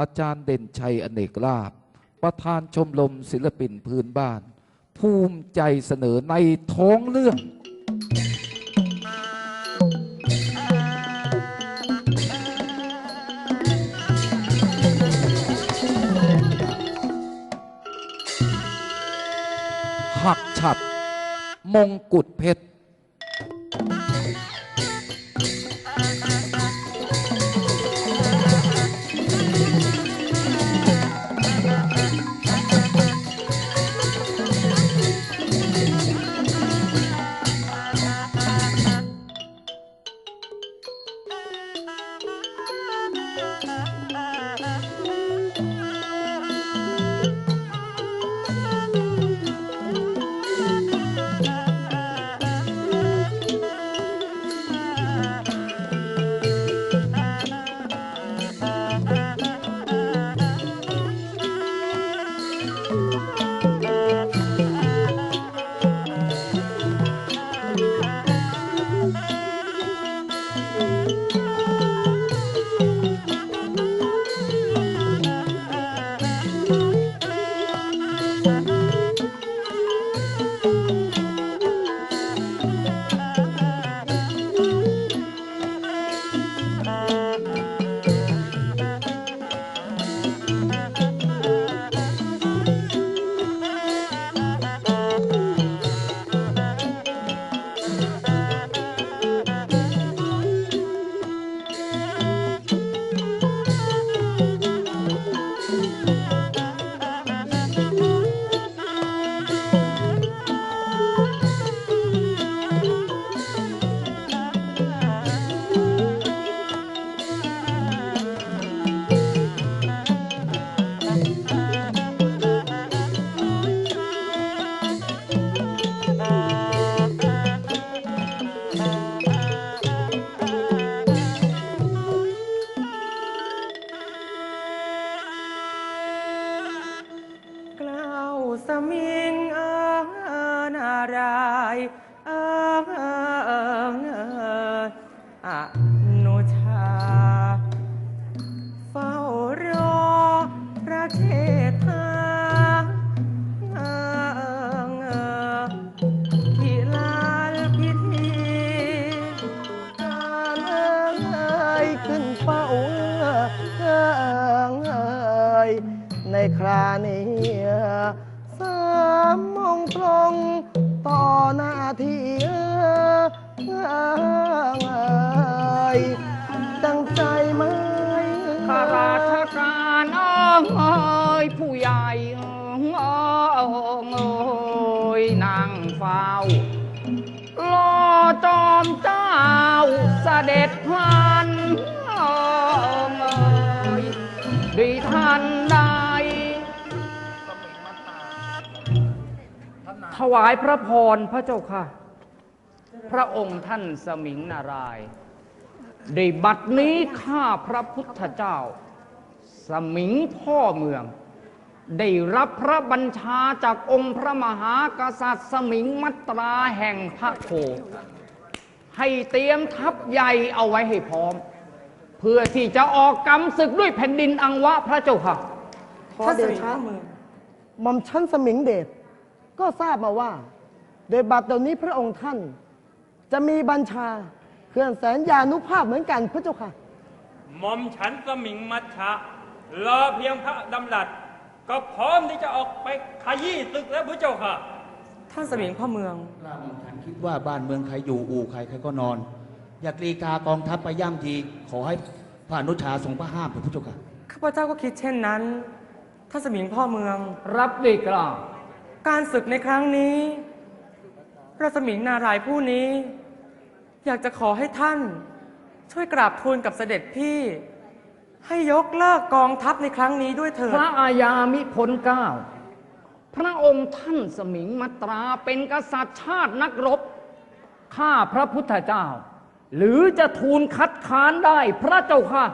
อาจารย์เด่นชัยอเนกลาภประธานชมรมศิลปินพื้นบ้าน ภูมิใจเสนอในท้องเรื่องหักฉัดมงกุฎเพชร ก เด็จพันอ้ยดีท่านใดถวายพระพรพระเจ้าค่ะ พระองค์ท่านสมิงนารายได้บัดนี้ข้าพระพุทธเจ้า สมิงพ่อเมือง ได้รับพระบัญชาจากองค์พระมหากษัตริย์ สมิงมัตราแห่งพระโค ให้เตรียมทัพใหญ่เอาไว้ให้พร้อม เพื่อที่จะออกกำศึกด้วยแผ่นดินอังวะพระเจ้าค่ะ ขอเดชะหม่อมชั้นสมิงเดชก็ทราบมาว่า โดยบัดเดี๋ยวนี้พระองค์ท่าน จะมีบัญชาเคลื่อนแสนยานุภาพเหมือนกันพระเจ้าค่ะ หม่อมฉันสมิงมัชชะรอเพียงพระดำรัส ก็พร้อมที่จะออกไปขยี้ศึกแล้วพระเจ้าค่ะ ท่านสมิงพ่อเมือง กล้าหม่อมฉันคิดว่าบ้านเมืองใครอยู่อู่ใครใครก็นอน อยากรีกากองทัพไปย่ำทีขอให้พระอนุชาทรงพระห้ามเถิดพระเจ้าค่ะข้าพเจ้าก็คิดเช่นนั้นท่านสมิงพ่อเมือง รับด้วยเกล้าวการศึกในครั้งนี้พระสมิงนารายณ์ผู้นี้ อยากจะขอให้ท่าน ช่วยกราบทูลกับเสด็จพี่ ให้ยกเลิกกองทัพในครั้งนี้ด้วยเถิด พระอาญามิพลเกล้า พระองค์ท่านสมิงมัตราเป็นกษัตริย์ชาตินักรบ ข้าพระพุทธเจ้า หรือจะทูลคัดค้านได้พระเจ้าค่ะ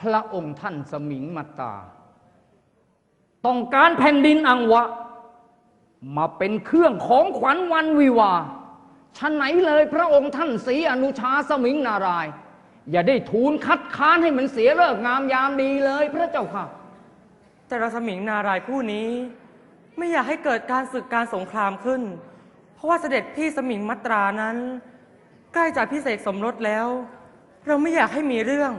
พระองค์ท่านสมิงมัตตาต้องการแผ่นดินอังวะ มาเป็นเครื่องของขวัญวันวิวา ชั้นไหนเลยพระองค์ท่านศรีอนุชาสมิงนารายณ์อย่าได้ทูลคัดค้านให้มันเสียเลิกษ์งามยามดีเลยพระเจ้าค่ะ แต่เราสมิงนารายณ์ผู้นี้ ไม่อยากให้เกิดการศึกการสงครามขึ้น เพราะว่าเสด็จพี่สมิงมัตรานั้น ใกล้จะพิเศษสมรสแล้ว เราไม่อยากให้มีเรื่อง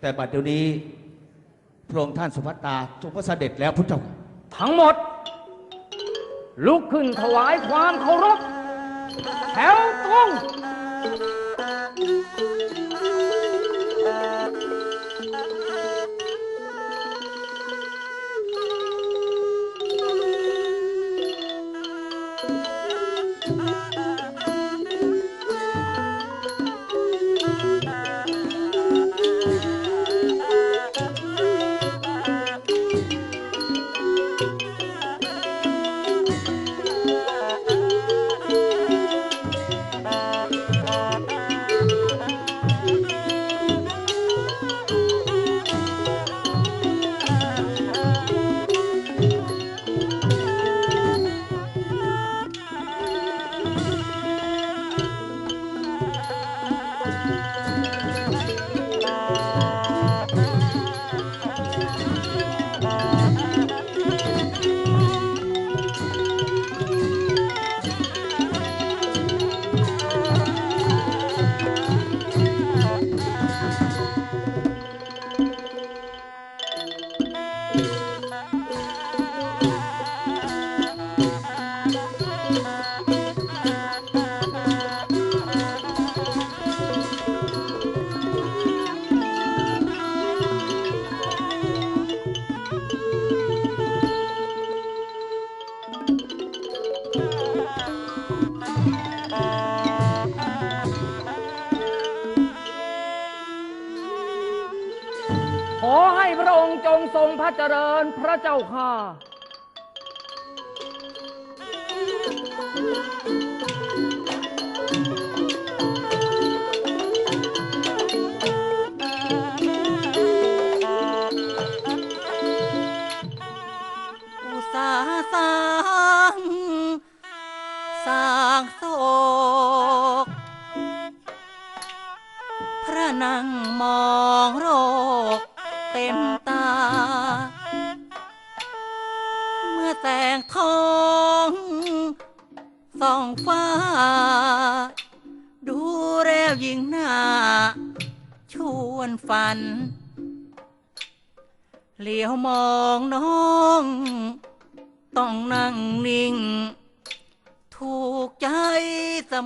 แต่บัดเดี๋ยวนี้พระองค์ท่านสุภัตตาทรงพระเสด็จแล้วพุทธเจ้าค่ะทั้งหมด ลุกขึ้นถวายความเคารพ แถ เจริญพระเจ้าค่ะ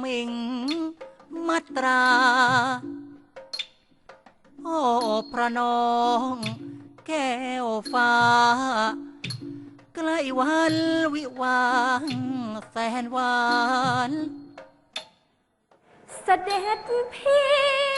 มิงมัตราโอ้พระน้องแก้วฟ้า ใกล้วันวิวางแสนหวาน เสด็จพี่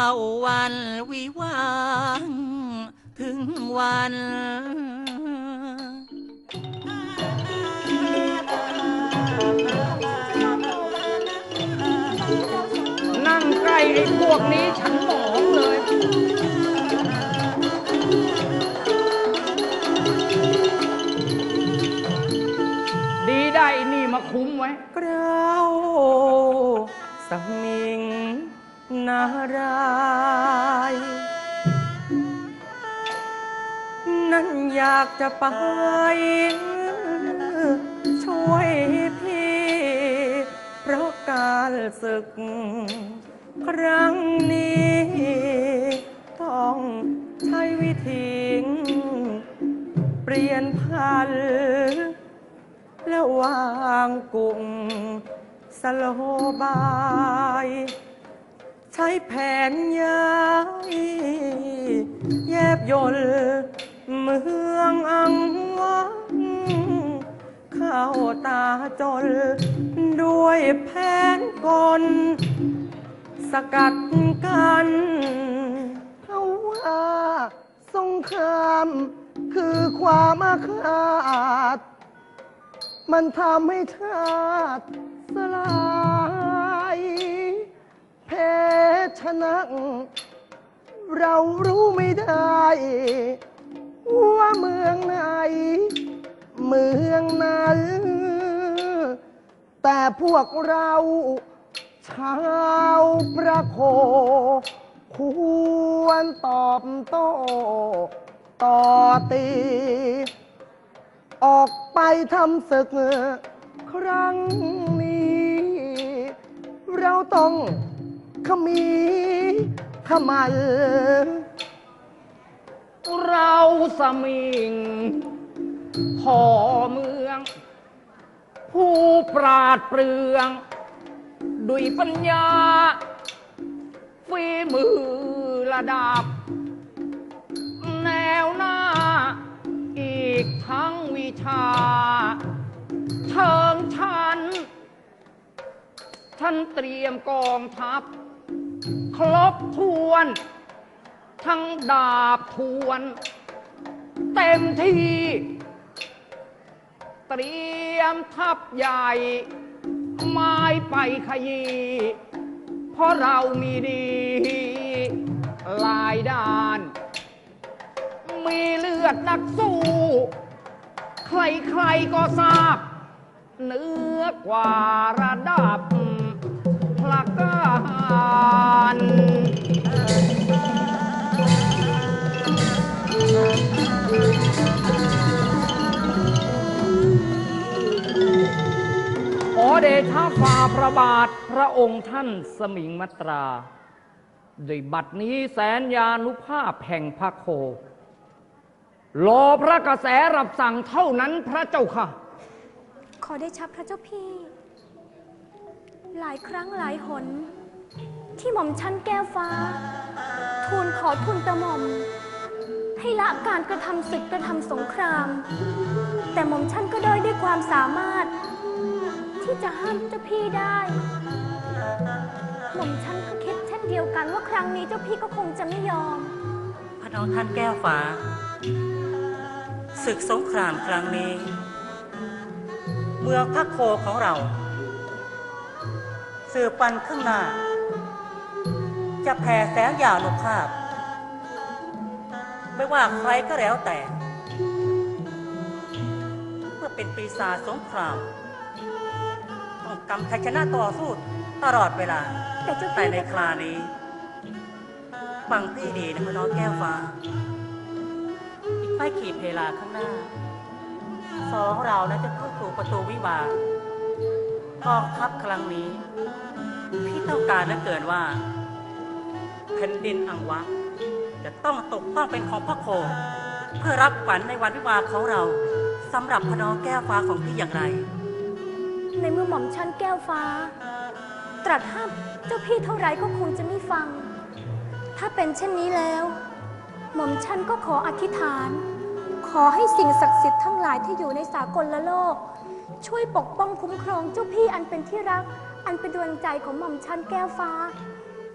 เข้าวันวิวาห์ถึงวันนั่งใกล้ไอ้พวกนี้ฉันหมองเลย ดีได้ไอ้นี่มาคุ้มไว้ เกล้าวสมิง นารายนั่นอยากจะไป ช่วยพี่ เพราะการศึก ครั้งนี้ ต้องใช้วิธีเปลี่ยนพันแล้ววางกุ้งสโลบาย ใช้แผนย้ายแยบยลเมืองอังวังเข้าตาจน ด้วยแผนกล สกัดกันเขาะว่าสงครามคือความอาฆาต มันทำให้ชาติสลาย แพ้ชนะเรารู้ไม่ได้ ว่าเมืองไหน เมืองนั้น แต่พวกเราชาวประโค ควรตอบโต้ต่อตี ออกไปทำศึกครั้งนี้ เราต้อง ขมีขมัน เราสมิงพอเมือง ผู้ปราดเปรื่อง ด้วยปัญญาฝีมือระดับ แนวหน้า อีกทั้งวิชา เชิงชันท่านเตรียมกองทัพ ครบทวน ทั้งดาบทวน เต็มที่ เตรียมทัพใหญ่ ไม้ไปขยี เพราะเรามีดี หลายด้าน มีเลือดนักสู้ ใครๆก็ทราบเหนือกว่าระดับพละกา รขอเดชะฝ่าพระบาทพระองค์ท่านสมิงมัตราด้วยบัดนี้แสนยานุภาพแห่งพระโครอพระกระแสรับสั่งเท่านั้นพระเจ้าค่ะ ขอได้ชับพระเจ้าพี่ หลายครั้งหลายหน ที่หม่อมชั้นแก้วฟ้า ทูลขอทูลกระหม่อม ให้ละการกระทำศึกกระทำสงคราม แต่หม่อมชั้นก็ด้อยด้วยความสามารถ ที่จะห้ามเจ้าพี่ได้ หม่อมชั้นก็คิดเช่นเดียวกันว่าครั้งนี้เจ้าพี่ก็คงจะไม่ยอม พระน้องท่านแก้วฟ้า ศึกสงครามครั้งนี้ เมืองพระโคของเรา สืบปันข้างหน้า จะแผ่แสงยาวนุภาพ ไม่ว่าใครก็แล้วแต่เมื่อเป็นปีศาจสงครามต้องกำชัยชนะต่อสู้ตลอดเวลาแต่จ้าแต่ในครานี้ฟังพี่ดีนะพน้องแก้วฟ้าอีกไม่ขีดเวลาข้างหน้า สองเรานะจะเข้าสู่ประตูวิวา กองทัพครั้งนี้ พี่ต้องการเหลือเกินว่า แผ่นดินอังวะ จะต้องตกต้องเป็นของพระโค เพื่อรับขวัญในวันวิวาของเราสำหรับพนอแก้วฟ้าของพี่อย่างไร ในเมื่อหม่อมชั้นแก้วฟ้า ตรัสห้ามเจ้าพี่เท่าไรก็คงจะไม่ฟัง ถ้าเป็นเช่นนี้แล้ว หม่อมชั้นก็ขออธิษฐาน ขอให้สิ่งศักดิ์สิทธิ์ทั้งหลายที่อยู่ในสากลละโลก ช่วยปกป้องคุ้มครองเจ้าพี่อันเป็นที่รัก อันเป็นดวงใจของหม่อมชั้นแก้วฟ้า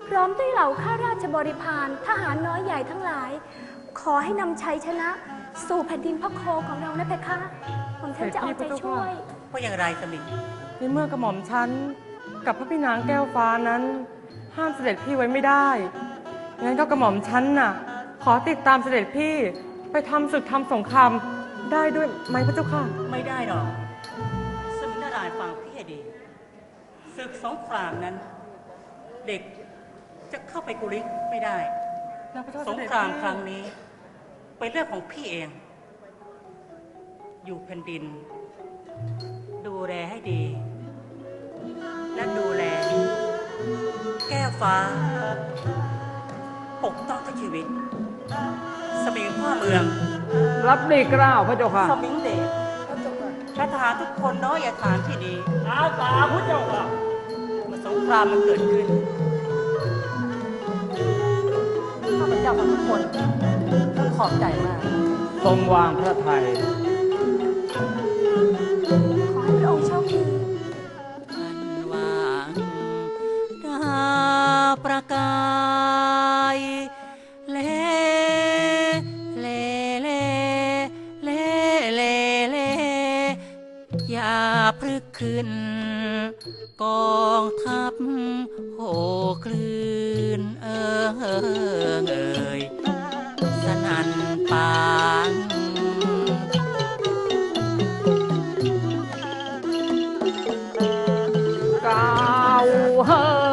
พร้อมด้วยเหล่าข้าราชบริพารทหารน้อยใหญ่ทั้งหลาย ขอให้นำชัยชนะ สู่แผ่นดินพระโคของเรานะเพคะหม่อมชั้นจะเอาใจช่วย ว่าอย่างไรสมิงในเมื่อกระหม่อมชั้นกับพระพี่นางแก้วฟ้านั้น ห้ามเสด็จพี่ไว้ไม่ได้ งั้นก็กระหม่อมชั้นน่ะ ขอติดตามเสด็จพี่ไปทำศึกทำสงครามได้ด้วยไหมพระเจ้าค่ะ ไม่ได้หรอกสมิงนารายณ์ฟังพี่ให้ดีศึกสงครามนั้น เด็ก จะเข้าไปกุลิกไม่ได้ สงครามครั้งนี้ เป็นเรื่องของพี่เอง อยู่แผ่นดิน ดูแลให้ดี และดูแล แก้วฟ้า ปกต้องทั้งชีวิตเมือง รับดีเกล้าวพระเจ้าค่ะสมิงเดชพระทหารทุกคนน้อยอย่าทานที่ดีอาสาพุทธเจ้าค่ะเมื่อสงครามมันเกิดขึ้น เจ้ากับทุกคนต้องขอบใจมาก ทรงวางพระไทยขอให้พระองค์โชคดีพันวางดาวประกายเลเลเลเลเลเลอย่าพลึกขึ้น กองทัพโหคลื่นเอิงเอ่ยา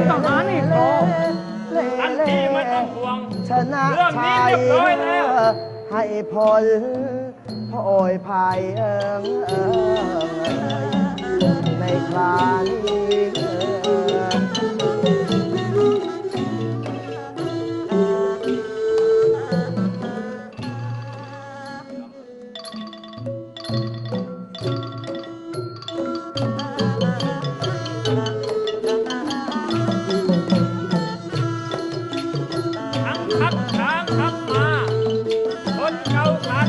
มทหารอีกพร้อมเลทันทีไม่ต้องห่วง ชนะเรื่องนี้ชัยเรียบร้อยแล้ว ให้พลพโอยภายเอิงเอิงในครานี้ ทั้งทัพช้างทับมาคนเก่าคัน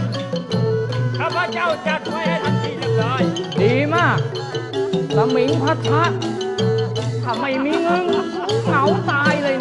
ข้าพเจ้าจัดไว้ให้ทันทีเรียบร้อยดีมากสมิงพัทะถ้าไม่มีเงินเหงาตายเลย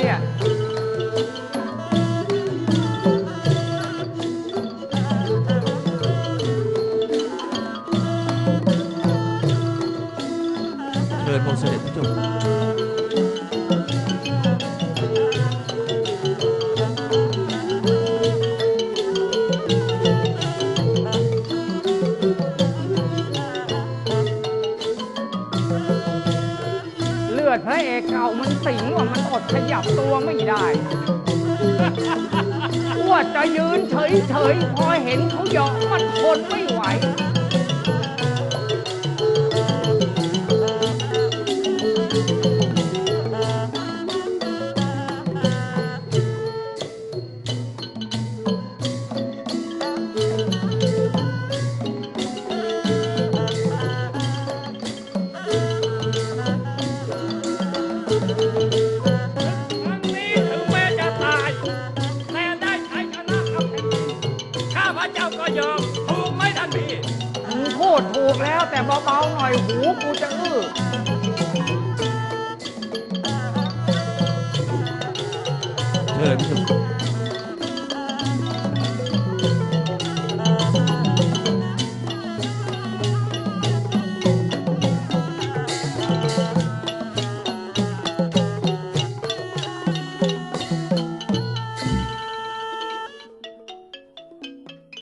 ระเอกเก่ามันสิงว่ามันอดขยับตัวไม่ได้อ้วจะยืนเฉยๆพอเห็นเขาเหยาะมันทนไม่ไหว เบ